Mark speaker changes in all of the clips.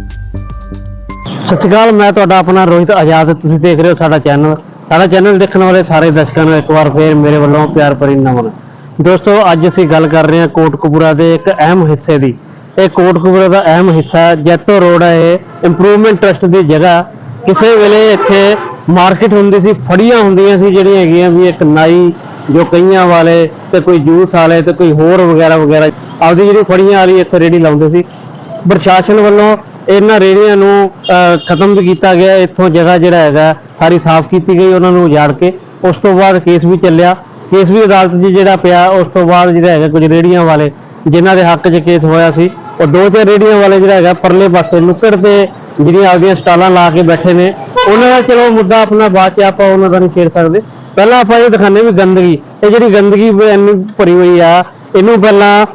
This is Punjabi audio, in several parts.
Speaker 1: ਸਤਿ ਸ਼੍ਰੀ ਅਕਾਲ, ਮੈਂ ਤੁਹਾਡਾ ਆਪਣਾ ਰੋਹਿਤ ਆਜ਼ਾਦ। ਤੁਸੀਂ ਦੇਖ ਰਹੇ ਹੋ ਸਾਡਾ ਚੈਨਲ। ਸਾਡਾ ਚੈਨਲ ਦੇਖਣ ਵਾਲੇ ਸਾਰੇ ਦਰਸ਼ਕਾਂ ਨੂੰ ਇੱਕ ਵਾਰ ਫੇਰ ਮੇਰੇ ਵੱਲੋਂ ਪਿਆਰ ਭਰੀ ਨਮਨ। ਦੋਸਤੋ, ਅੱਜ ਅਸੀਂ ਗੱਲ ਕਰ ਰਹੇ ਹਾਂ ਕੋਟਕਪੂਰਾ ਦੇ ਇੱਕ ਅਹਿਮ ਹਿੱਸੇ ਦੀ। ਇਹ ਕੋਟਕਪੂਰਾ ਦਾ ਅਹਿਮ ਹਿੱਸਾ ਜੈਤੋ ਰੋਡ ਹੈ। ਇਹ ਇੰਪਰੂਵਮੈਂਟ ਟਰਸਟ ਦੀ ਜਗ੍ਹਾ। ਕਿਸੇ ਵੇਲੇ ਇੱਥੇ ਮਾਰਕੀਟ ਹੁੰਦੀ ਸੀ, ਫੜੀਆਂ ਹੁੰਦੀਆਂ ਸੀ ਜਿਹੜੀਆਂ ਹੈਗੀਆਂ ਵੀ ਇੱਕ ਨਾਈ ਜੋ ਕਈਆਂ ਵਾਲੇ ਤੇ ਕੋਈ ਜੂਸ ਵਾਲੇ ਤੇ ਕੋਈ ਹੋਰ ਵਗੈਰਾ ਵਗੈਰਾ ਆਪਦੀ ਜਿਹੜੀ ਫੜੀਆਂ ਵਾਲੀ ਇੱਥੇ ਰੇੜੀ ਲਾਉਂਦੇ ਸੀ। ਪ੍ਰਸ਼ਾਸਨ ਵੱਲੋਂ ਇਹਨਾਂ ਰੇੜੀਆਂ ਨੂੰ ਖਤਮ ਵੀ ਕੀਤਾ ਗਿਆ। ਇੱਥੋਂ ਜਗ੍ਹਾ ਜਿਹੜਾ ਹੈਗਾ, ਸਾਰੀ ਸਾਫ਼ ਕੀਤੀ ਗਈ, ਉਹਨਾਂ ਨੂੰ ਉਜਾੜ ਕੇ। ਉਸ ਤੋਂ ਬਾਅਦ ਕੇਸ ਵੀ ਚੱਲਿਆ। ਕੇਸ ਵੀ ਅਦਾਲਤ 'ਚ ਜਿਹੜਾ ਪਿਆ, ਉਸ ਤੋਂ ਬਾਅਦ ਜਿਹੜਾ ਹੈਗਾ ਕੁਝ ਰੇੜੀਆਂ ਵਾਲੇ, ਜਿਨ੍ਹਾਂ ਦੇ ਹੱਕ 'ਚ ਕੇਸ ਹੋਇਆ ਸੀ, ਉਹ ਦੋ ਚਾਰ ਰੇੜੀਆਂ ਵਾਲੇ ਜਿਹੜਾ ਹੈਗਾ, ਪਰਲੇ ਪਾਸੇ ਨੁੱਕੜ ਤੇ ਜਿਹੜੀਆਂ ਆਪਦੀਆਂ ਸਟਾਲਾਂ ਲਾ ਕੇ ਬੈਠੇ ਨੇ। ਉਹਨਾਂ ਦਾ ਚਲੋ ਮੁੱਦਾ ਆਪਣਾ ਬਾਅਦ 'ਚ ਆਪਾਂ ਉਹਨਾਂ ਦਾ ਨਹੀਂ ਛੇੜ ਸਕਦੇ। ਪਹਿਲਾਂ ਆਪਾਂ ਇਹ ਦਿਖਾਣੇ ਵੀ ਗੰਦਗੀ, ਇਹ ਜਿਹੜੀ ਗੰਦਗੀ ਇੰਨੀ ਭਰੀ ਹੋਈ ਆ, ਇਹਨੂੰ ਪਹਿਲਾਂ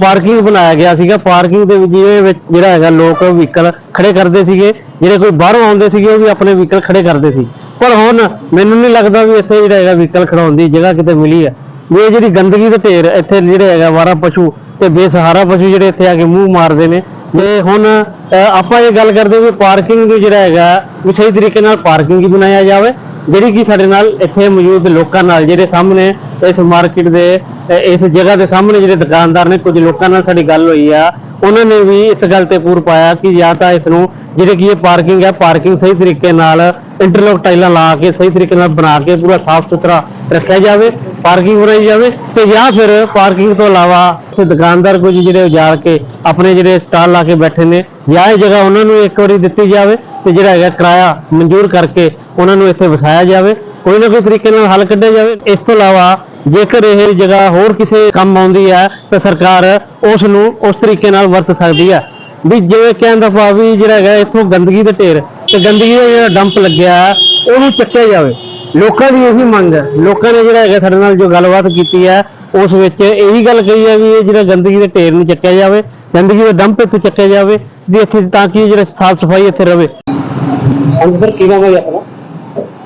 Speaker 1: ਪਾਰਕਿੰਗ ਬਣਾਇਆ ਗਿਆ ਸੀਗਾ। ਪਾਰਕਿੰਗ ਦੇ ਵਿੱਚ ਜਿਹਦੇ ਵਿੱਚ ਜਿਹੜਾ ਹੈਗਾ, ਲੋਕ ਵਹੀਕਲ ਖੜੇ ਕਰਦੇ ਸੀਗੇ। ਜਿਹੜੇ ਕੋਈ ਬਾਹਰੋਂ ਆਉਂਦੇ ਸੀਗੇ, ਉਹ ਵੀ ਆਪਣੇ ਵਹੀਕਲ ਖੜੇ ਕਰਦੇ ਸੀ। ਪਰ ਹੁਣ ਮੈਨੂੰ ਨਹੀਂ ਲੱਗਦਾ ਵੀ ਇੱਥੇ ਜਿਹੜਾ ਹੈਗਾ ਵਹੀਕਲ ਖੜਾਉਣ ਦੀ ਜਗ੍ਹਾ ਕਿਤੇ ਮਿਲੀ ਹੈ ਵੀ ਇਹ ਜਿਹੜੀ ਗੰਦਗੀ ਦਾ ਢੇਰ ਇੱਥੇ ਜਿਹੜੇ ਹੈਗਾ ਵਾਰਾ ਪਸ਼ੂ ਤੇ ਬੇਸਹਾਰਾ ਪਸ਼ੂ ਜਿਹੜੇ ਇੱਥੇ ਆ ਕੇ ਮੂੰਹ ਮਾਰਦੇ ਨੇ। ਤੇ ਹੁਣ ਆਪਾਂ ਇਹ ਗੱਲ ਕਰਦੇ ਵੀ ਪਾਰਕਿੰਗ ਨੂੰ ਜਿਹੜਾ ਹੈਗਾ, ਵੀ ਸਹੀ ਤਰੀਕੇ ਨਾਲ ਪਾਰਕਿੰਗ ਹੀ ਬਣਾਇਆ ਜਾਵੇ। ਜਿਹੜੀ ਕਿ ਸਾਡੇ ਨਾਲ ਇੱਥੇ ਮੌਜੂਦ ਲੋਕਾਂ ਨਾਲ, ਜਿਹੜੇ ਸਾਹਮਣੇ ਇਸ ਮਾਰਕੀਟ ਦੇ ਇਸ ਜਗ੍ਹਾ ਦੇ ਸਾਹਮਣੇ ਜਿਹੜੇ ਦੁਕਾਨਦਾਰ ਨੇ, ਕੁਝ ਲੋਕਾਂ ਨਾਲ ਸਾਡੀ ਗੱਲ ਹੋਈ ਆ। ਉਹਨਾਂ ਨੇ ਵੀ ਇਸ ਗੱਲ ਤੇ ਪੂਰ ਪਾਇਆ ਕਿ ਜਾਂ ਤਾਂ ਇਸ ਨੂੰ ਜਿਹੜੇ ਕਿ ਇਹ ਪਾਰਕਿੰਗ ਹੈ ਪਾਰਕਿੰਗ ਸਹੀ ਤਰੀਕੇ ਨਾਲ ਇੰਟਰਲੋਕ ਟਾਈਲਾਂ ਲਾ ਕੇ, ਸਹੀ ਤਰੀਕੇ ਨਾਲ ਬਣਾ ਕੇ, ਪੂਰਾ ਸਾਫ਼ ਸੁਥਰਾ ਰੱਖਿਆ ਜਾਵੇ ਪਾਰਕਿੰਗ ਬਣਾਈ ਜਾਵੇ ਤੇ ਜਾਂ ਫਿਰ ਪਾਰਕਿੰਗ ਤੋਂ ਇਲਾਵਾ ਇੱਥੇ ਦੁਕਾਨਦਾਰ ਕੁਝ ਜਿਹੜੇ ਉਜਾੜ ਕੇ ਆਪਣੇ ਜਿਹੜੇ ਸਟਾਲ ਲਾ ਕੇ ਬੈਠੇ ਨੇ, ਜਾਂ ਇਹ ਜਗ੍ਹਾ ਉਹਨਾਂ ਨੂੰ ਇੱਕ ਵਾਰੀ ਦਿੱਤੀ ਜਾਵੇ ਤੇ ਜਿਹੜਾ ਹੈਗਾ ਕਿਰਾਇਆ ਮਨਜ਼ੂਰ ਕਰਕੇ ਉਹਨਾਂ ਨੂੰ ਇੱਥੇ ਵਸਾਇਆ ਜਾਵੇ ਕੋਈ ਨਾ ਕੋਈ ਤਰੀਕੇ ਨਾਲ ਹੱਲ ਕੱਢਿਆ ਜਾਵੇ। ਇਸ ਤੋਂ ਇਲਾਵਾ ਜੇਕਰ ਇਹ ਜਗ੍ਹਾ ਹੋਰ ਕਿਸੇ ਕੰਮ ਆਉਂਦੀ ਹੈ ਤਾਂ ਸਰਕਾਰ ਉਸ ਨੂੰ ਉਸ ਤਰੀਕੇ ਨਾਲ ਵਰਤ ਸਕਦੀ ਹੈ। ਵੀ ਜਿਵੇਂ ਕਹਿਣ ਦਾ ਭਾਵ ਵੀ ਜਿਹੜਾ ਹੈਗਾ ਇੱਥੋਂ ਗੰਦਗੀ ਦੇ ਢੇਰ ਤੇ ਗੰਦਗੀ ਦਾ ਜਿਹੜਾ ਡੰਪ ਲੱਗਿਆ ਹੈ, ਉਹਨੂੰ ਚੱਕਿਆ ਜਾਵੇ। ਲੋਕਾਂ ਦੀ ਇਹੀ ਮੰਗ ਹੈ। ਲੋਕਾਂ ਨੇ ਜਿਹੜਾ ਹੈਗਾ ਸਾਡੇ ਨਾਲ ਜੋ ਗੱਲਬਾਤ ਕੀਤੀ ਹੈ ਉਸ ਵਿੱਚ ਇਹੀ ਗੱਲ ਕਹੀ ਹੈ ਵੀ ਇਹ ਜਿਹੜਾ ਗੰਦਗੀ ਦੇ ਢੇਰ ਨੂੰ ਚੱਕਿਆ ਜਾਵੇ ਗੰਦਗੀ ਦੇ ਡੰਪ ਇੱਥੇ ਚੱਕਿਆ ਜਾਵੇ ਵੀ ਇੱਥੇ ਤਾਂ ਕਿ ਜਿਹੜਾ ਸਾਫ਼ ਸਫ਼ਾਈ ਇੱਥੇ ਰਵੇ। ਹਾਂਜੀ ਕੀ ਨਾਮ ਹੈ ਆਪਣਾ?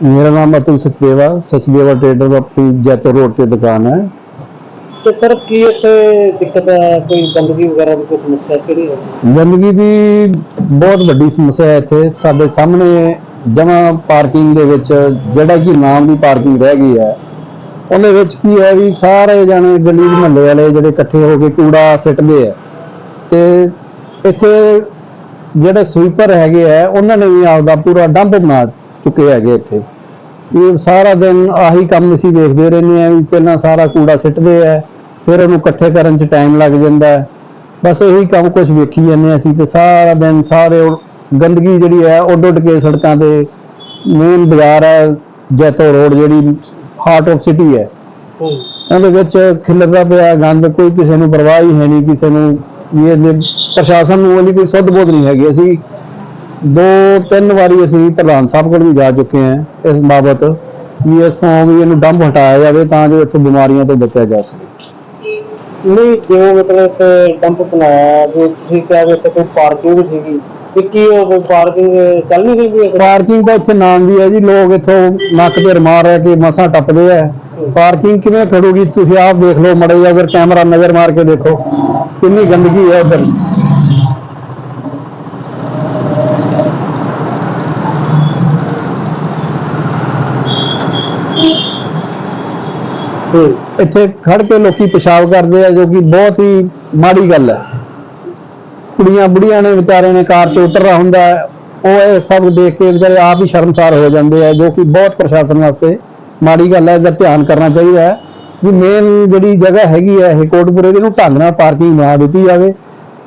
Speaker 2: ਮੇਰਾ ਨਾਮ ਅਤੁਲ ਸਚਦੇਵਾ ਸਚਦੇਵਾ ਟ੍ਰੇਡਰ ਆਪਣੀ ਜੈਤੋ ਰੋਡ ਤੇ ਦੁਕਾਨ ਹੈ।
Speaker 1: ਤੇ ਸਰ ਕੀ ਇੱਥੇ ਦਿੱਕਤ ਹੈ? ਕੋਈ ਗੰਦਗੀ ਵਗੈਰਾ ਦੀ ਕੋਈ ਸਮੱਸਿਆ ਕਿਹੜੀ ਹੈ?
Speaker 2: ਗੰਦਗੀ ਦੀ ਬਹੁਤ ਵੱਡੀ ਸਮੱਸਿਆ ਹੈ ਇੱਥੇ। ਸਾਡੇ ਸਾਹਮਣੇ ਜਮਾ ਪਾਰਕਿੰਗ ਦੇ ਵਿੱਚ ਜਿਹੜਾ ਕਿ ਨਾਮ ਦੀ ਪਾਰਕਿੰਗ ਰਹਿ ਗਈ ਹੈ ਉਹਦੇ ਵਿੱਚ ਕੀ ਹੈ ਵੀ ਸਾਰੇ ਜਾਣੇ ਗਲੀ ਮੁਹੱਲੇ ਵਾਲੇ ਜਿਹੜੇ ਇਕੱਠੇ ਹੋ ਕੇ ਕੂੜਾ ਸਿੱਟਦੇ ਆ। ਤੇ ਇੱਥੇ ਜਿਹੜੇ ਸਵੀਪਰ ਹੈਗੇ ਆ ਉਹਨਾਂ ਨੇ ਵੀ ਆਪਦਾ ਪੂਰਾ ਡੰਪ ਬਣਾ ਚੁੱਕੇ ਹੈਗੇ ਇੱਥੇ। ਇਹ ਸਾਰਾ ਦਿਨ ਆਹੀ ਕੰਮ ਅਸੀਂ ਦੇਖਦੇ ਰਹਿੰਦੇ ਆ ਵੀ ਪਹਿਲਾਂ ਸਾਰਾ ਕੂੜਾ ਸਿੱਟਦੇ ਆ ਫਿਰ ਉਹਨੂੰ ਇਕੱਠੇ ਕਰਨ 'ਚ ਟਾਈਮ ਲੱਗ ਜਾਂਦਾ ਬਸ ਇਹੀ ਕੰਮ ਕੁਝ ਵੇਖੀ ਜਾਂਦੇ ਅਸੀਂ ਤੇ ਸਾਰਾ ਦਿਨ ਸਾਰੇ ਗੰਦਗੀ ਜਿਹੜੀ ਹੈ ਉੱਡ ਉੱਡ ਕੇ ਸੜਕਾਂ ਤੇ ਮੇਨ ਬਾਜ਼ਾਰ ਹੈ ਜੈਤੋ ਰੋਡ ਜਿਹੜੀ ਹਾਰਟ ਆਫ ਸਿਟੀ ਹੈ। ਉਹਦੇ ਵਿੱਚ ਖਿਲਰਦਾ ਪਿਆ ਗੰਦ ਕੋਈ ਕਿਸੇ ਨੂੰ ਪਰਵਾਹ ਹੀ ਹੈ ਨਹੀਂ ਕਿਸੇ ਨੂੰ ਵੀ ਇਹਦੇ ਪ੍ਰਸ਼ਾਸਨ ਨੂੰ ਉਹਦੀ ਕੋਈ ਸੁੱਧ ਬੋਧ ਨਹੀਂ ਹੈਗੀ। ਅਸੀਂ ਦੋ ਤਿੰਨ ਵਾਰੀ ਅਸੀਂ ਪ੍ਰਧਾਨ ਸਾਹਿਬ ਕੋਲ ਵੀ ਜਾ ਚੁੱਕੇ ਹਾਂ ਇਸ ਬਾਬਤ ਵੀ ਇੱਥੋਂ ਵੀ ਇਹਨੂੰ ਡੰਪ ਹਟਾਇਆ ਜਾਵੇ ਤਾਂ ਜੋ ਇੱਥੋਂ ਬਿਮਾਰੀਆਂ ਤੋਂ ਬਚਿਆ ਜਾ ਸਕੇ।
Speaker 1: ਨਹੀਂ ਜੋ ਮਤਲਬ ਇੱਥੇ ਡੰਪ ਬਣਾਇਆ ਜੋ ਤੁਸੀਂ ਕਿਹਾ ਵੀ ਇੱਥੇ ਕੋਈ ਪਾਰਕਿੰਗ ਵੀ ਸੀਗੀ ਤੇ ਕੀ ਉਹ ਪਾਰਕਿੰਗ ਚੱਲ ਨਹੀਂ ਰਹੀ ਹੈ
Speaker 2: ਪਾਰਕਿੰਗ ਦਾ ਇੱਥੇ ਨਾਮ ਵੀ ਹੈ ਜੀ ਲੋਕ ਇੱਥੋਂ ਨੱਕ ਤੇ ਰਮਾਰ ਰਹਿ ਕੇ ਮਸਾਂ ਟੱਪਦੇ ਆ। ਪਾਰਕਿੰਗ ਕਿਵੇਂ ਖੜੂਗੀ ਤੁਸੀਂ ਆਪ ਦੇਖ ਲਓ ਮੜੇ ਜਾਂ ਫਿਰ ਕੈਮਰਾ ਨਜ਼ਰ ਮਾਰ ਕੇ ਦੇਖੋ ਕਿੰਨੀ ਗੰਦਗੀ ਹੈ ਇੱਧਰ ਇੱਥੇ ਖੜ ਕੇ ਲੋਕੀ ਪਿਸ਼ਾਬ ਕਰਦੇ ਆ, ਜੋ ਕਿ ਬਹੁਤ ਹੀ ਮਾੜੀ ਗੱਲ ਹੈ। ਕੁੜੀਆਂ ਬੁੜੀਆਂ ਨੇ ਵਿਚਾਰੇ ਨੇ ਕਾਰ 'ਚ ਉਤਰਨਾ ਹੁੰਦਾ ਉਹ ਇਹ ਸਭ ਦੇਖ ਕੇ ਵਿਚਾਰੇ ਆਪ ਹੀ ਸ਼ਰਮਸਾਰ ਹੋ ਜਾਂਦੇ ਆ, ਜੋ ਕਿ ਬਹੁਤ ਪ੍ਰਸ਼ਾਸਨ ਵਾਸਤੇ ਮਾੜੀ ਗੱਲ ਹੈ ਇਹਦਾ ਧਿਆਨ ਕਰਨਾ ਚਾਹੀਦਾ ਹੈ ਵੀ ਮੇਨ ਜਿਹੜੀ ਜਗ੍ਹਾ ਹੈਗੀ ਹੈ, ਇਹ ਕੋਟਪੁਰੇ ਦੀ ਨੂੰ ਢੰਗ ਨਾਲ ਪਾਰਕਿੰਗ ਬਣਾ ਦਿੱਤੀ ਜਾਵੇ,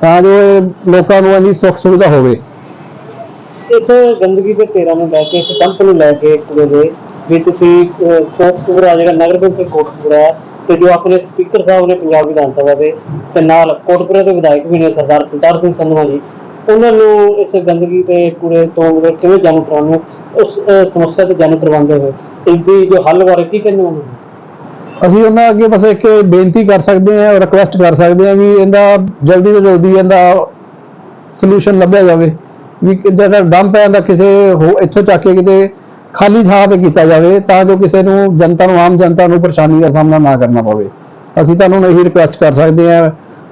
Speaker 2: ਤਾਂ ਜੋ ਇਹ ਲੋਕਾਂ ਨੂੰ ਇੰਨੀ ਸੁੱਖ ਸੁਵਿਧਾ ਹੋਵੇ।
Speaker 1: ਇੱਥੇ ਗੰਦਗੀ ਦੇ ਢੇਰਾਂ ਨੂੰ ਲੈ ਕੇ ਇਸ ਡੰਪ ਨੂੰ ਲੈ ਕੇ ਕੁੜੇ ਦੇ ਵੀ ਤੁਸੀਂ ਅਹ, ਕੋਟਕਪੂਰਾ ਜਿਹੜਾ ਨਗਰ ਕੌਂਸਲ ਕੋਟਕਪੂਰਾ ਹੈ ਤੇ ਜੋ ਆਪਣੇ ਸਪੀਕਰ ਸਾਹਿਬ ਨੇ ਪੰਜਾਬ ਵਿਧਾਨ ਸਭਾ ਦੇ ਤੇ ਨਾਲ ਕੋਟਕਪੂਰਾ ਦੇ ਵਿਧਾਇਕ ਵੀ ਨੇ ਸਰਦਾਰ ਕੁਲਤਾਰ ਸਿੰਘ ਸੰਧਵਾ ਜੀ ਉਹਨਾਂ ਨੂੰ ਇਸ ਗੰਦਗੀ ਤੇ ਕੂੜੇ ਤੋਂ ਮਤਲਬ ਕਿਵੇਂ ਜਾਣੂ ਕਰਾਉਣ ਉਸ ਸਮੱਸਿਆ ਤੇ ਜਾਣੂ ਕਰਵਾਉਂਦੇ ਹੋਏ ਇਸ ਦੀ ਜੋ ਹੱਲ ਬਾਰੇ ਕੀ ਕਹਿੰਦੇ ਹੋ?
Speaker 2: ਅਸੀਂ ਉਹਨਾਂ ਅੱਗੇ ਬਸ ਇੱਕ ਬੇਨਤੀ ਕਰ ਸਕਦੇ ਹਾਂ ਰਿਕੁਐਸਟ ਕਰ ਸਕਦੇ ਹਾਂ ਵੀ ਇਹਦਾ ਜਲਦੀ ਤੋਂ ਜਲਦੀ ਇਹਦਾ ਸੋਲੂਸ਼ਨ ਲੱਭਿਆ ਜਾਵੇ ਵੀ ਕਿ ਜਿਹੜਾ ਡੰਪ ਹੈ ਇਹਦਾ ਕਿਸੇ ਹੋ ਇੱਥੋਂ ਚੱਕ ਕੇ ਕਿਤੇ ਖਾਲੀ ਥਾਂ ਤੇ ਕੀਤਾ ਜਾਵੇ ਤਾਂ ਜੋ ਕਿਸੇ ਨੂੰ ਜਨਤਾ ਨੂੰ, ਆਮ ਜਨਤਾ ਨੂੰ ਪਰੇਸ਼ਾਨੀ ਦਾ ਸਾਹਮਣਾ ਨਾ ਕਰਨਾ ਪਵੇ। ਅਸੀਂ ਤੁਹਾਨੂੰ ਇਹੀ ਰਿਕੁਐਸਟ ਕਰ ਸਕਦੇ ਹਾਂ।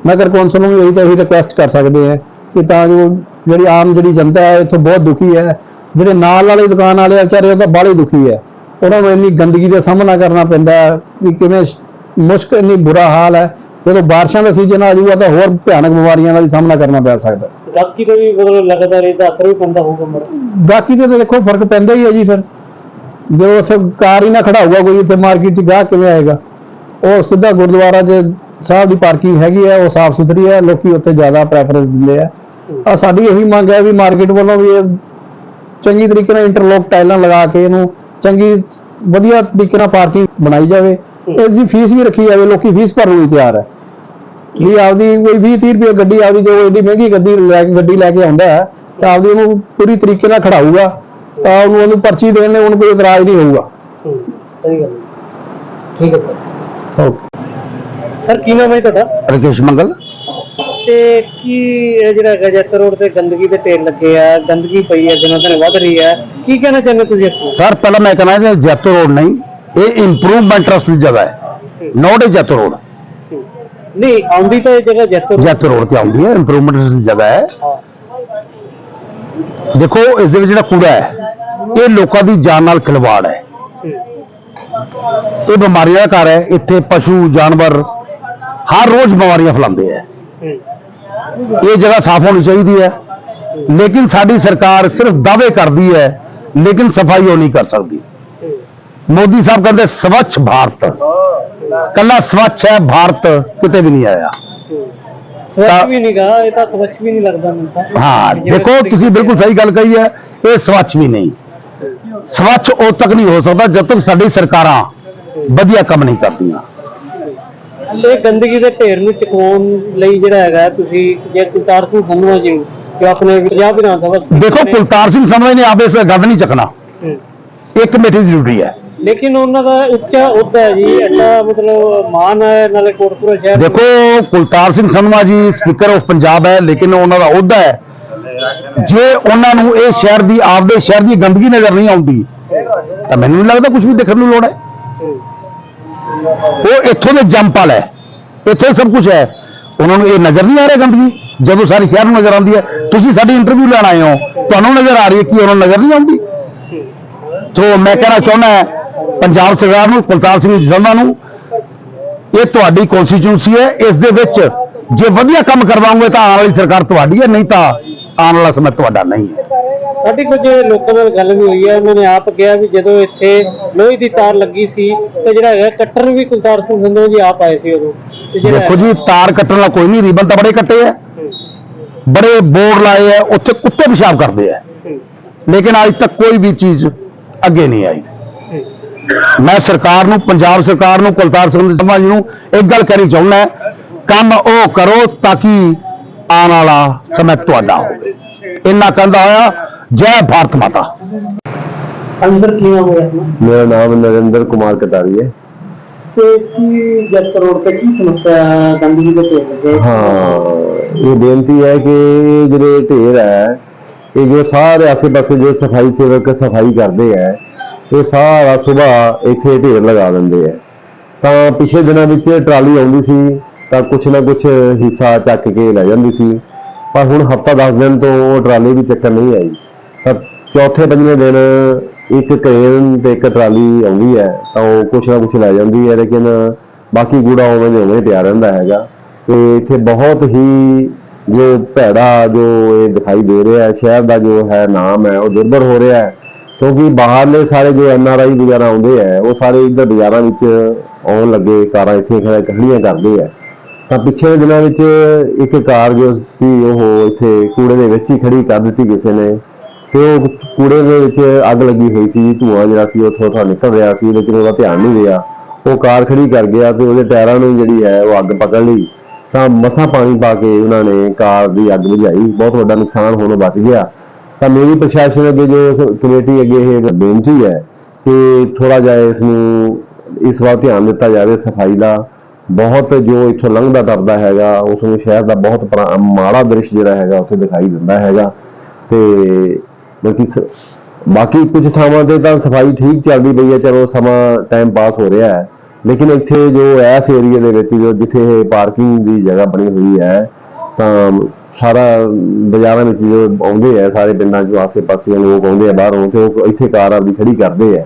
Speaker 2: ਨਗਰ ਕੌਂਸਲ ਨੂੰ ਵੀ ਇਹੀ ਤਾਂ ਇਹੀ ਰਿਕੁਐਸਟ ਕਰ ਸਕਦੇ ਹਾਂ ਕਿ ਤਾਂ ਜੋ
Speaker 3: ਜਿਹੜੀ ਆਮ ਜਿਹੜੀ ਜਨਤਾ ਹੈ, ਇੱਥੋਂ ਬਹੁਤ ਦੁਖੀ ਹੈ। ਜਿਹੜੇ ਨਾਲ ਵਾਲੇ ਦੁਕਾਨ ਵਾਲੇ ਵਿਚਾਰੇ ਉਹ ਤਾਂ ਬਾਹਲੇ ਦੁਖੀ ਹੈ। ਉਹਨਾਂ ਨੂੰ ਇੰਨੀ ਗੰਦਗੀ ਦਾ ਸਾਹਮਣਾ ਕਰਨਾ ਪੈਂਦਾ ਵੀ ਕਿਵੇਂ ਸ਼- ਮੁਸ਼ਕ ਇੰਨੀ ਬੁਰਾ ਹਾਲ ਹੈ। ਜਦੋਂ ਬਾਰਿਸ਼ਾਂ ਦਾ ਸੀਜ਼ਨ ਆ ਜਾਊਗਾ ਤਾਂ ਹੋਰ ਭਿਆਨਕ ਬਿਮਾਰੀਆਂ ਦਾ ਵੀ ਸਾਹਮਣਾ ਕਰਨਾ ਪੈ ਸਕਦਾ।
Speaker 1: ਗਾਹਕੀ ਤੇ ਵੀ ਮਤਲਬ ਲਗਾਤਾਰ ਇਹਦਾ ਅਸਰ ਵੀ ਪੈਂਦਾ ਹੋਊਗਾ ਮਰ
Speaker 3: ਬਾਕੀ ਤੇ ਤਾਂ ਦੇਖੋ ਫ਼ਰਕ ਪੈਂਦਾ ਹੀ ਹੈ ਜੀ ਫਿਰ। ਜਦੋਂ ਉੱਥੇ ਕਾਰ ਹੀ ਨਾ ਖੜਾਊਗਾ ਕੋਈ ਇੱਥੇ ਮਾਰਕੀਟ 'ਚ ਗਾਹਕ ਕਿਵੇਂ ਆਏਗਾ? ਉਹ ਸਿੱਧਾ ਗੁਰਦੁਆਰਾ 'ਚ ਸਾਹਿਬ ਦੀ ਪਾਰਕਿੰਗ ਹੈਗੀ ਹੈ ਉਹ ਸਾਫ਼ ਸੁਥਰੀ ਹੈ ਲੋਕੀ ਉੱਥੇ ਜ਼ਿਆਦਾ ਪ੍ਰੈਫਰੈਂਸ ਦਿੰਦੇ ਆ। ਆ ਸਾਡੀ ਇਹੀ ਮੰਗ ਹੈ ਵੀ ਮਾਰਕੀਟ ਵੱਲੋਂ ਵੀ ਇਹ ਚੰਗੀ ਤਰੀਕੇ ਨਾਲ ਇੰਟਰਲੋਕ ਟਾਈਲਾਂ ਲਗਾ ਕੇ ਇਹਨੂੰ ਚੰਗੀ ਵਧੀਆ ਤਰੀਕੇ ਨਾਲ ਪਾਰਕਿੰਗ ਬਣਾਈ ਜਾਵੇ। ਇਸ ਦੀ ਫੀਸ ਵੀ ਰੱਖੀ ਜਾਵੇ ਲੋਕੀ ਫੀਸ ਭਰਨ ਵੀ ਤਿਆਰ ਹੈ। ਵੀ ਆਪਦੀ ਕੋਈ 20 30 ਰੁਪਏ ਗੱਡੀ ਆਪਦੀ ਜੋ ਏਡੀ ਮਹਿੰਗੀ ਗੱਡੀ ਲੈ ਕੇ ਗੱਡੀ ਲੈ ਕੇ ਆਉਂਦਾ ਹੈ ਤਾਂ ਆਪਦੀ ਉਹਨੂੰ ਪੂਰੀ ਤਰੀਕੇ ਨਾਲ ਖੜਾਊਗਾ ਤਾਂ ਉਹਨੂੰ ਉਹਨੂੰ ਪਰਚੀ ਦੇਣ ਲਈ ਉਹਨੂੰ ਕੋਈ ਇਤਰਾਜ਼ ਨਹੀਂ ਹੋਊਗਾ।
Speaker 1: ਸਹੀ ਗੱਲ ਠੀਕ ਹੈ ਸਰ।
Speaker 3: ਓਕੇ
Speaker 1: ਸਰ ਕੀ ਨਾਮ ਹੈ ਤੁਹਾਡਾ?
Speaker 3: ਰਕੇਸ਼ ਮੰਗਲ।
Speaker 1: ਤੇ ਕੀ ਇਹ ਜਿਹੜਾ ਹੈਗਾ ਜੱਟ ਰੋਡ ਤੇ ਗੰਦਗੀ ਦੇ ਢੇਰ ਲੱਗੇ ਆ ਗੰਦਗੀ ਪਈ ਹੈ ਦਿਨੋਂ ਦਿਨ ਵੱਧ ਰਹੀ ਹੈ ਕੀ ਕਹਿਣਾ ਚਾਹੁੰਦੇ ਤੁਸੀਂ ਇਸ
Speaker 3: ਸਰ ਪਹਿਲਾਂ ਮੈਂ ਕਹਿਣਾ ਕਿ ਜੈਤੋ ਰੋਡ ਨਹੀਂ ਇਹ ਇੰਪਰੂਵਮੈਂਟ ਟਰਸਟ ਦੀ ਜਗ੍ਹਾ ਹੈ। Note Jaito road.
Speaker 1: ਨਹੀਂ ਆਉਂਦੀ ਤਾਂ ਇਹ ਜਗ੍ਹਾ ਰੋਡ
Speaker 3: ਜੈਤੋ ਰੋਡ ਤੇ ਆਉਂਦੀ ਹੈ ਇੰਪਰੂਵਮੈਂਟ ਦੀ ਜਗ੍ਹਾ ਹੈ।
Speaker 1: ਹਾਂ।
Speaker 3: ਦੇਖੋ ਇਸ ਦੇ ਵਿੱਚ ਜਿਹੜਾ ਕੂੜਾ ਹੈ ਇਹ ਲੋਕਾਂ ਦੀ ਜਾਨ ਨਾਲ ਖਿਲਵਾੜ ਹੈ। ਇਹ ਬਿਮਾਰੀਆਂ ਦਾ ਘਰ ਹੈ ਇੱਥੇ ਪਸ਼ੂ ਜਾਨਵਰ ਹਰ ਰੋਜ਼ ਬਿਮਾਰੀਆਂ ਫੈਲਾਉਂਦੇ ਹੈ। ਇਹ ਜਗ੍ਹਾ ਸਾਫ਼ ਹੋਣੀ ਚਾਹੀਦੀ ਹੈ ਲੇਕਿਨ ਸਾਡੀ ਸਰਕਾਰ ਸਿਰਫ ਦਾਅਵੇ ਕਰਦੀ ਹੈ ਲੇਕਿਨ ਸਫ਼ਾਈ ਉਹ ਨਹੀਂ ਕਰ ਸਕਦੀ। ਮੋਦੀ ਸਾਹਿਬ ਕਹਿੰਦੇ ਸਵੱਛ ਭਾਰਤ। ਕੱਲਾ ਸਵੱਛ ਹੈ ਭਾਰਤ ਕਿਤੇ ਵੀ ਨਹੀਂ ਆਇਆ।
Speaker 1: ਸਵੱਛ ਵੀ ਨਹੀਂ ਗਾ ਇਹ ਤਾਂ ਸਵੱਛ ਵੀ ਨਹੀਂ ਲੱਗਦਾ ਮੈਨੂੰ ਤਾਂ।
Speaker 3: ਹਾਂ ਦੇਖੋ ਤੁਸੀਂ ਬਿਲਕੁਲ ਸਹੀ ਗੱਲ ਕਹੀ ਹੈ ਇਹ ਸਵੱਛ ਵੀ ਨਹੀਂ। ਸਵੱਛ ਉਦੋਂ ਤੱਕ ਨਹੀਂ ਹੋ ਸਕਦਾ ਜਦ ਤੱਕ ਸਾਡੀ ਸਰਕਾਰਾਂ ਵਧੀਆ ਕੰਮ ਨਹੀਂ ਕਰਦੀਆਂ।
Speaker 1: ਇਹ ਗੰਦਗੀ ਦੇ ਢੇਰ ਨੂੰ ਚੁਕਵਾਉਣ ਲਈ ਜਿਹੜਾ ਹੈਗਾ ਤੁਸੀਂ ਜੇ ਕੁਲਤਾਰ ਸਿੰਘ ਸੰਧਵਾ ਜੀ ਜੋ ਆਪਣੇ ਪੰਜਾਬ ਵਿਧਾਨ ਸਭਾ
Speaker 3: ਦੇਖੋ ਕੁਲਤਾਰ ਸਿੰਘ ਸਮਝ ਨੇ ਆਪੇ ਇਸ ਗੱਲ ਨਹੀਂ ਚੱਕਣਾ। ਇਹ ਕਮੇਟੀ ਦੀ ਡਿਊਟੀ ਹੈ।
Speaker 1: ਲੇਕਿਨ ਉਹਨਾਂ ਦਾ ਉੱਚਾ ਅਹੁਦਾ ਹੈ ਜੀ, ਐਡਾ ਮਤਲਬ ਮਾਨ ਹੈ ਨਾਲੇ ਕੋਟਪੁਰਾ ਸ਼ਹਿਰ ਨੂੰ।
Speaker 3: ਦੇਖੋ, ਕੁਲਤਾਰ ਸਿੰਘ ਸੰਧਵਾ ਜੀ ਸਪੀਕਰ ਆਫ ਪੰਜਾਬ ਹੈ, ਲੇਕਿਨ ਉਹਨਾਂ ਦਾ ਅਹੁਦਾ ਹੈ। ਜੇ ਉਹਨਾਂ ਨੂੰ ਇਹ ਸ਼ਹਿਰ ਦੀ, ਆਪਦੇ ਸ਼ਹਿਰ ਦੀ ਗੰਦਗੀ ਨਜ਼ਰ ਨਹੀਂ ਆਉਂਦੀ, ਤਾਂ ਮੈਨੂੰ ਨਹੀਂ ਲੱਗਦਾ ਕੁਝ ਵੀ ਦੇਖਣ ਨੂੰ ਲੋੜ ਹੈ। ਉਹ ਇੱਥੋਂ ਦੇ ਜੰਪਲ ਹੈ। ਇੱਥੇ ਸਭ ਕੁਝ ਹੈ। ਉਹਨਾਂ ਨੂੰ ਇਹ ਨਜ਼ਰ ਨਹੀਂ ਆ ਰਿਹਾ ਗੰਦਗੀ, ਜਦੋਂ ਸਾਰੇ ਸ਼ਹਿਰ ਨੂੰ ਨਜ਼ਰ ਆਉਂਦੀ ਹੈ। ਤੁਸੀਂ ਸਾਡੀ ਇੰਟਰਵਿਊ ਲੈਣ ਆਏ ਹੋ, ਤੁਹਾਨੂੰ ਨਜ਼ਰ ਆ ਰਹੀ ਹੈ ਕਿ ਉਹਨਾਂ ਨੂੰ ਨਜ਼ਰ ਨਹੀਂ ਆਉਂਦੀ? ਤੋਂ, ਮੈਂ ਕਹਿਣਾ ਚਾਹੁੰਦਾ ਪੰਜਾਬ ਸਰਕਾਰ ਨੂੰ ਕੁਲਤਾਰ ਸਿੰਘ ਜੰਦਾ ਨੂੰ ਇਹ ਤੁਹਾਡੀ ਕਨਸਟੀਚੁਐਂਸੀ ਹੈ ਇਸ ਦੇ ਵਿੱਚ ਜੇ ਵਧੀਆ ਕੰਮ ਕਰਵਾਓਗੇ ਤਾਂ ਆਉਣ ਵਾਲੀ ਸਰਕਾਰ ਤੁਹਾਡੀ ਹੈ ਨਹੀਂ ਤਾਂ ਆਉਣ ਵਾਲਾ ਸਮਾਂ ਤੁਹਾਡਾ ਨਹੀਂ ਹੈ।
Speaker 1: ਸਾਡੀ ਕੁਝ ਲੋਕਾਂ ਨਾਲ ਗੱਲ ਵੀ ਹੋਈ ਹੈ ਉਹਨਾਂ ਨੇ ਆਪ ਕਿਹਾ ਵੀ ਜਦੋਂ ਇੱਥੇ ਲੋਹੇ ਦੀ ਤਾਰ ਲੱਗੀ ਸੀ ਤੇ ਜਿਹੜਾ ਹੈਗਾ ਕੱਟਰ ਵੀ ਕੁਲਤਾਰ ਸਿੰਘ ਸੰਧਵਾ ਜੀ ਆਪ ਆਏ ਸੀ ਉਦੋਂ। ਤੇ ਜਿਹੜਾ
Speaker 3: ਦੇਖੋ ਜੀ ਤਾਰ ਕੱਟਣ ਵਾਲਾ ਕੋਈ ਨਹੀਂ ਰੀਬਨ ਤਾਂ ਬੜੇ ਕੱਟੇ ਆ। ਬੜੇ ਬੋਰਡ ਲਾਏ ਆ ਉੱਥੇ ਕੁੱਤੇ ਪਿਸ਼ਾਬ ਕਰਦੇ ਆ। ਲੇਕਿਨ ਅੱਜ ਤੱਕ ਕੋਈ ਵੀ ਚੀਜ਼ ਅੱਗੇ ਨਹੀਂ ਆਈ। ਮੈਂ ਸਰਕਾਰ ਨੂੰ ਪੰਜਾਬ ਸਰਕਾਰ ਨੂੰ ਕੁਲਤਾਰ ਸਿੰਘ ਸਮਾਜ ਨੂੰ ਇੱਕ ਗੱਲ ਕਹਿਣੀ ਚਾਹੁੰਦਾ ਕੰਮ ਉਹ ਕਰੋ ਤਾਂ ਕਿ ਆਉਣ ਵਾਲਾ ਸਮਾਂ ਤੁਹਾਡਾ ਹੋਵੇ। ਇੰਨਾ ਕਹਿੰਦਾ ਹੋਇਆ ਜੈ ਭਾਰਤ ਮਾਤਾ।
Speaker 1: ਅੰਦਰ ਕੀ ਨਾਮ ਹੋਇਆ?
Speaker 3: ਮੇਰਾ ਨਾਮ ਨਰਿੰਦਰ ਕੁਮਾਰ ਕਟਾਰੀ ਹੈ।
Speaker 1: ਤੇ ਕੀ ਜੱਟ ਰੋਡ ਤੇ ਕੀ ਸਮੱਸਿਆ ਹੈ? ਗੰਦਗੀ ਦੇ ਢੇਰ ਲੱਗੇ
Speaker 3: ਹਾਂ ਇਹ ਬੇਨਤੀ ਹੈ ਕਿ ਜਿਹੜੇ ਢੇਰ ਹੈ ਇਹ ਜੋ ਸਾਰੇ ਆਸੇ-ਪਾਸੇ ਜੋ ਸਫ਼ਾਈ ਸੇਵਕ ਸਫ਼ਾਈ ਕਰਦੇ ਹੈ ਇਹ ਸਾਰਾ ਸਵੇਰ ਇੱਥੇ ਢੇਰ ਲਗਾ ਦਿੰਦੇ ਹੈ ਤਾਂ ਪਿਛਲੇ ਦਿਨਾਂ ਵਿੱਚ ਟਰਾਲੀ ਆਉਂਦੀ ਸੀ, ਤਾਂ ਕੁਛ ਨਾ ਕੁਛ ਹਿੱਸਾ ਚੱਕ ਕੇ ਲੈ ਜਾਂਦੀ ਸੀ। ਪਰ ਹੁਣ ਹਫਤਾ 10 ਦਿਨ ਤੋਂ ਉਹ ਟਰਾਲੀ ਵੀ ਚੱਕਰ ਨਹੀਂ ਆਈ। ਤਾਂ ਚੌਥੇ ਪੰਜਵੇਂ ਦਿਨ ਇੱਕ ਕਰੇਨ ਤੇ ਇੱਕ ਟਰਾਲੀ ਆਉਂਦੀ ਹੈ, ਤਾਂ ਉਹ ਕੁਛ ਨਾ ਕੁਛ ਲੈ ਜਾਂਦੀ ਹੈ, ਲੇਕਿਨ ਬਾਕੀ ਗੂੜਾ ਉਵੇਂ ਦੇ ਉਵੇਂ ਪਿਆ ਰਹਿੰਦਾ ਹੈਗਾ। ਤੇ ਇੱਥੇ ਬਹੁਤ ਹੀ ਜੋ ਭੈੜਾ ਜੋ ਇਹ ਦਿਖਾਈ ਦੇ ਰਿਹਾ ਹੈ, ਸ਼ਹਿਰ ਦਾ ਜੋ ਹੈ ਨਾਮ ਹੈ, ਉਹ ਦੁਰਬਰ ਹੋ ਰਿਹਾ ਹੈ। ਕਿਉਂਕਿ ਬਾਹਰਲੇ ਸਾਰੇ ਜੋ ਐਨ ਆਰ ਆਈ ਵਗੈਰਾ ਆਉਂਦੇ ਹੈ ਉਹ ਸਾਰੇ ਇੱਧਰ ਬਾਜ਼ਾਰਾਂ ਵਿੱਚ ਆਉਣ ਲੱਗੇ, ਕਾਰਾਂ ਇੱਥੇ ਖੜਾ- ਖੜੀਆਂ ਕਰਦੇ ਆ। ਤਾਂ ਪਿਛਲੇ ਦਿਨਾਂ ਵਿੱਚ ਇੱਕ ਕਾਰ ਜੋ ਸੀ, ਉਹ ਇੱਥੇ ਕੂੜੇ ਦੇ ਵਿੱਚ ਹੀ ਖੜੀ ਕਰ ਦਿੱਤੀ ਕਿਸੇ ਨੇ। ਤੇ ਉਹ ਕੂੜੇ ਦੇ ਵਿੱਚ ਅੱਗ ਲੱਗੀ ਹੋਈ ਸੀ, ਧੂਆਂ ਜਿਹੜਾ ਸੀ, ਉੱਥੋਂ ਥਾਂ ਨਿਕਲ ਰਿਹਾ ਸੀ, ਲੇਕਿਨ ਉਹਦਾ ਧਿਆਨ ਨਹੀਂ ਰਿਹਾ। ਉਹ ਕਾਰ ਖੜੀ ਕਰ ਗਿਆ ਤੇ ਉਹਦੇ ਟਾਇਰਾਂ ਨੂੰ ਜਿਹੜੀ ਹੈ, ਉਹ ਅੱਗ ਪਕੜ ਲਈ। ਤਾਂ ਮਸਾਂ ਪਾਣੀ ਪਾ ਕੇ ਉਹਨਾਂ ਨੇ ਕਾਰ ਦੀ ਅੱਗ ਬੁਝਾਈ। ਬਹੁਤ ਵੱਡਾ ਨੁਕਸਾਨ ਹੋਣੋਂ ਬਚ ਗਿਆ। ਤਾਂ ਮੇਰੀ ਪ੍ਰਸ਼ਾਸਨ ਅੱਗੇ ਜੋ ਕਮੇਟੀ ਅੱਗੇ ਇਹ ਬੇਨਤੀ ਹੈ ਕਿ ਥੋੜਾ ਜਿਹਾ ਇਸ ਨੂੰ ਇਸ ਵੱਲ ਧਿਆਨ ਦਿੱਤਾ ਜਾਵੇ, ਸਫ਼ਾਈ ਦਾ। ਬਹੁਤ ਜੋ ਇੱਥੋਂ ਲੰਘਦਾ ਟੱਪਦਾ ਹੈਗਾ, ਉਸ ਨੂੰ ਸ਼ਹਿਰ ਦਾ ਬਹੁਤ ਮਾੜਾ ਦ੍ਰਿਸ਼ ਜਿਹੜਾ ਹੈਗਾ ਉੱਥੇ ਦਿਖਾਈ ਦਿੰਦਾ ਹੈਗਾ। ਤੇ ਬਾਕੀ ਬਾਕੀ ਕੁਝ ਥਾਵਾਂ ਤੇ ਤਾਂ ਸਫ਼ਾਈ ਠੀਕ ਚੱਲਦੀ ਪਈ ਹੈ, ਚਲੋ ਸਮਾਂ ਟਾਈਮ ਪਾਸ ਹੋ ਰਿਹਾ ਹੈ। ਲੇਕਿਨ ਇੱਥੇ ਜੋ ਐਸ ਏਰੀਆ ਦੇ ਵਿੱਚ ਜੋ ਜਿੱਥੇ ਇਹ ਪਾਰਕਿੰਗ ਦੀ ਜਗ੍ਹਾ ਬਣੀ ਹੋਈ ਹੈ, ਤਾਂ ਸਾਰਾ ਬਾਜ਼ਾਰਾਂ ਵਿੱਚ ਜੋ ਆਉਂਦੇ ਆ ਸਾਰੇ ਪਿੰਡਾਂ ਚੋਂ ਆਸੇ-ਪਾਸੇ ਲੋਕ ਆਉਂਦੇ ਆ ਬਾਹਰੋਂ ਤੇ ਉਹ ਇੱਥੇ ਕਾਰ ਆਪਦੀ ਖੜੀ ਕਰਦੇ ਆ।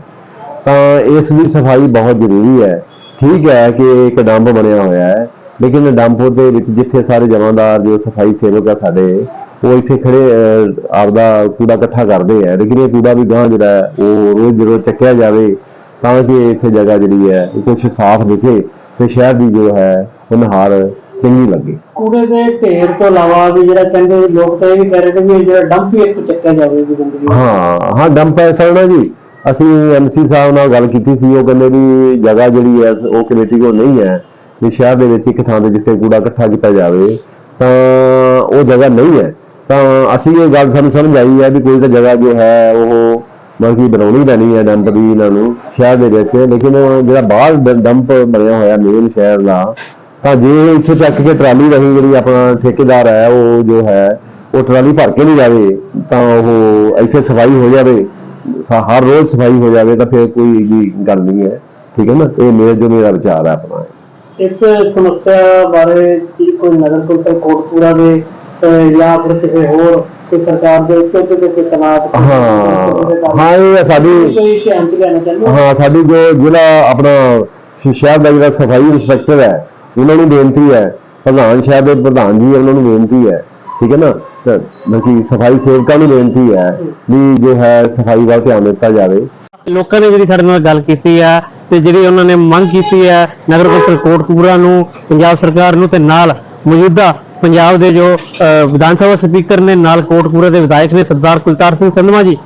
Speaker 3: ਤਾਂ ਇਸ ਦੀ ਸਫ਼ਾਈ ਬਹੁਤ ਜ਼ਰੂਰੀ ਹੈ। ਠੀਕ ਹੈ ਕਿ ਇੱਕ ਡੰਪ ਬਣਿਆ ਹੋਇਆ ਹੈ ਲੇਕਿਨ ਡੰਪ ਦੇ ਵਿੱਚ ਜਿੱਥੇ ਸਾਰੇ ਜਮਾਂਦਾਰ ਜੋ ਸਫ਼ਾਈ ਸੇਵਕ ਆ ਸਾਡੇ ਉਹ ਇੱਥੇ ਖੜੇ ਆਪਦਾ ਕੂੜਾ ਇਕੱਠਾ ਕਰਦੇ ਆ। ਲੇਕਿਨ ਇਹ ਕੂੜਾ ਵੀ ਗਾਂ ਜਿਹੜਾ ਹੈ, ਉਹ ਰੋਜ਼ ਰੋਜ਼ ਚੱਕਿਆ ਜਾਵੇ ਤਾਂ ਕਿ ਇੱਥੇ ਜਗ੍ਹਾ ਜਿਹੜੀ ਹੈ ਉਹ ਕੁਝ ਸਾਫ਼ ਦਿਖੇ ਤੇ ਸ਼ਹਿਰ ਦੀ ਜੋ ਹੈ ਉਹ ਨਹਾਰ ਚੰਗੀ ਲੱਗੇ।
Speaker 1: ਕੂੜੇ ਦੇ ਢੇਰ ਤੋਂ ਇਲਾਵਾ ਵੀ ਜਿਹੜਾ ਕਹਿੰਦੇ ਲੋਕ ਤਾਂ ਇਹ ਵੀ ਕਹਿ ਰਹੇ ਨੇ ਵੀ ਜਿਹੜਾ ਡੰਪ ਹੀ ਇੱਥੋਂ ਚੱਕਿਆ ਜਾਵੇ ਵੀ ਗੰਦਗੀ
Speaker 3: ਹਾਂ ਹਾਂ ਡੰਪ ਐਸਾ ਨਾ ਜੀ। ਅਸੀਂ ਐਮਸੀ ਸਾਹਿਬ ਨਾਲ ਗੱਲ ਕੀਤੀ ਸੀ ਉਹ ਕਹਿੰਦੇ ਵੀ ਜਗ੍ਹਾ ਜਿਹੜੀ ਹੈ ਉਹ ਕਮੇਟੀ ਕੋਲ ਨਹੀਂ ਹੈ। ਵੀ ਸ਼ਹਿਰ ਦੇ ਵਿੱਚ ਇੱਕ ਥਾਂ ਤੇ ਜਿੱਥੇ ਕੂੜਾ ਇਕੱਠਾ ਕੀਤਾ ਜਾਵੇ ਤਾਂ ਉਹ ਜਗ੍ਹਾ ਨਹੀਂ ਹੈ। ਤਾਂ ਅਸੀਂ ਇਹ ਗੱਲ ਸਾਨੂੰ ਸਮਝ ਆਈ ਹੈ ਵੀ ਕੋਈ ਤਾਂ ਜਗ੍ਹਾ ਜੋ ਹੈ ਉਹ ਮਤਲਬ ਕਿ ਬਣਾਉਣੀ ਪੈਣੀ ਹੈ ਡੰਪ ਦੀ ਇਹਨਾਂ ਨੂੰ ਸ਼ਹਿਰ ਦੇ ਵਿੱਚ। ਲੇਕਿਨ ਜਿਹੜਾ ਬਾਹਰ ਡੰਪ ਬਣਿਆ ਹੋਇਆ ਮੇਨ ਸ਼ਹਿਰ ਦਾ ਤਾਂ ਜੇ ਇੱਥੇ ਚੱਕ ਕੇ ਟਰਾਲੀ ਰਹੀ ਜਿਹੜੀ ਆਪਣਾ ਠੇਕੇਦਾਰ ਹੈ ਉਹ ਜੋ ਹੈ ਉਹ ਟਰਾਲੀ ਭਰ ਕੇ ਨਹੀਂ ਜਾਵੇ ਤਾਂ ਉਹ ਇੱਥੇ ਸਫ਼ਾਈ ਹੋ ਜਾਵੇ ਹਰ ਰੋਜ਼ ਸਫ਼ਾਈ ਹੋ ਜਾਵੇ ਤਾਂ ਫਿਰ ਕੋਈ ਵੀ ਗੱਲ ਨਹੀਂ ਹੈ। ਠੀਕ ਹੈ ਨਾ? ਇਹ ਮੇਰਾ ਜੋ ਮੇਰਾ ਵਿਚਾਰ ਹੈ ਆਪਣਾ।
Speaker 1: ਇਸ ਸਮੱਸਿਆ ਬਾਰੇ ਕੀ ਕੋਈ ਨਗਰ ਕੌਂਸਲ ਕੋਟਪੂਰਾ ਦੇ ਜਾਂ ਫਿਰ ਕਿਸੇ ਹੋਰ ਕੋਈ ਸਰਕਾਰ ਦੇ ਉੱਤੇ ਤੇ ਕੋਈ ਤਨਾਤ
Speaker 3: ਹਾਂ। ਹਾਂ ਇਹ ਸਾਡੀ
Speaker 1: ਹੋ?
Speaker 3: ਸਾਡੀ ਜੋ ਜ਼ਿਲ੍ਹਾ ਆਪਣਾ ਸ਼ਹਿਰ ਦਾ ਜਿਹੜਾ ਸਫ਼ਾਈ ਇੰਸਪੈਕਟਰ ਹੈ ਉਹਨਾਂ ਨੂੰ ਬੇਨਤੀ ਹੈ ਪ੍ਰਧਾਨ ਸ਼ਹਿਰ ਦੇ ਪ੍ਰਧਾਨ ਜੀ ਉਹਨਾਂ ਨੂੰ ਬੇਨਤੀ ਹੈ ਠੀਕ ਹੈ ਨਾ? ਬਲਕਿ ਸਫ਼ਾਈ ਸੇਵਕਾਂ ਨੂੰ ਬੇਨਤੀ ਹੈ ਵੀ ਜੋ ਹੈ ਸਫ਼ਾਈ ਵੱਲ ਧਿਆਨ ਦਿੱਤਾ ਜਾਵੇ।
Speaker 1: ਲੋਕਾਂ ਨੇ ਜਿਹੜੀ ਸਾਡੇ ਨਾਲ ਗੱਲ ਕੀਤੀ ਆ ਤੇ ਜਿਹੜੀ ਉਹਨਾਂ ਨੇ ਮੰਗ ਕੀਤੀ ਹੈ ਨਗਰ ਕੌਂਸਲ ਕੋਟਕਪੂਰਾ ਨੂੰ ਪੰਜਾਬ ਸਰਕਾਰ ਨੂੰ ਤੇ ਨਾਲ ਮੌਜੂਦਾ ਪੰਜਾਬ ਦੇ ਜੋ ਅਹ, ਵਿਧਾਨ ਸਭਾ ਸਪੀਕਰ ਨੇ ਨਾਲ ਕੋਟਕਪੂਰਾ ਦੇ ਵਿਧਾਇਕ ਨੇ ਸਰਦਾਰ ਕੁਲਤਾਰ ਸਿੰਘ ਸੰਧਵਾ ਜੀ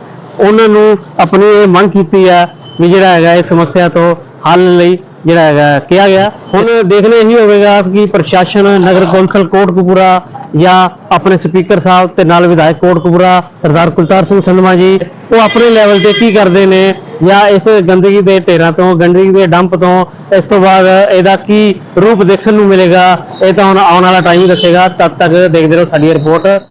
Speaker 1: ਉਹਨਾਂ ਨੂੰ ਆਪਣੀ ਇਹ ਮੰਗ ਕੀਤੀ ਆ ਵੀ ਜਿਹੜਾ ਹੈਗਾ ਇਹ ਸਮੱਸਿਆ ਤੋਂ ਹੱਲ ਲਈ ਜਿਹੜਾ ਹੈਗਾ, ਕਿਹਾ ਗਿਆ। ਹੁਣ ਦੇਖਣਾ ਇਹੀ ਹੋਵੇਗਾ ਕਿ ਪ੍ਰਸ਼ਾਸਨ, ਨਗਰ ਕੌਂਸਲ ਕੋਟਕਪੂਰਾ ਜਾਂ ਆਪਣੇ ਸਪੀਕਰ ਸਾਹਿਬ ਤੇ ਨਾਲ ਵਿਧਾਇਕ ਕੋਟਕਪੂਰਾ ਸਰਦਾਰ ਕੁਲਤਾਰ ਸਿੰਘ ਸੰਧਵਾ ਜੀ, ਉਹ ਆਪਣੇ ਲੈਵਲ ਤੇ ਕੀ ਕਰਦੇ ਨੇ ਜਾਂ ਇਸ ਗੰਦਗੀ ਦੇ ਢੇਰਾਂ ਤੋਂ, ਗੰਦਗੀ ਦੇ ਡੰਪ ਤੋਂ, ਇਸ ਤੋਂ ਬਾਅਦ ਇਹਦਾ ਕੀ ਰੂਪ ਦੇਖਣ ਨੂੰ ਮਿਲੇਗਾ, ਇਹ ਤਾਂ ਹੁਣ ਆਉਣ ਵਾਲਾ ਟਾਈਮ ਹੀ ਦੱਸੇਗਾ। ਤਦ ਤੱਕ ਦੇਖਦੇ ਰਹੋ ਸਾਡੀ ਰਿਪੋਰਟ